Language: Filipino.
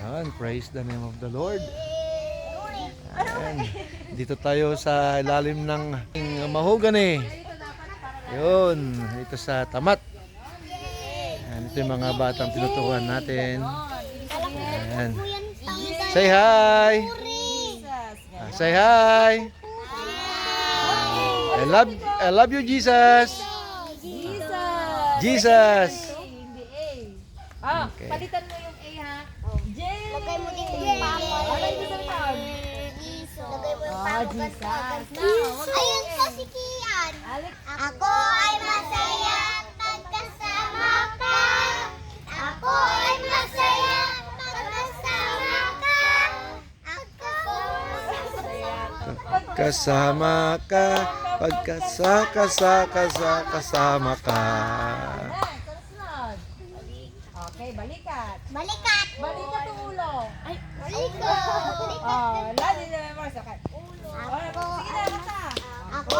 Yan, praise the name of the Lord. Ayan. Dito tayo sa ilalim ng mahogany. Yun, ito sa tamat. Ayan, ito yung mga batang tinuturuan natin. Ayan. Say hi! Ah, say hi! I love I love you Jesus. Jesus! Jesus. Ah, Okay. palitan mo yung A ha. J. Lagay mo din yung papa. Lagay mo sa tag. Lagay mo yung Ah, papa. Jesus. wag Ayun po si Kian. Alex. Ako ay masaya pagkasama ka. Ako ay masaya pagkasama ka. Ako Kasama ka, pagkasaka sa kasa kasama ka. Ano sunod? Okay, balikat. Balikat. Balikat ang ulo. Ay, balikat. Oh, lagi na memorize. Okay. Ako Sige na, basta. Ako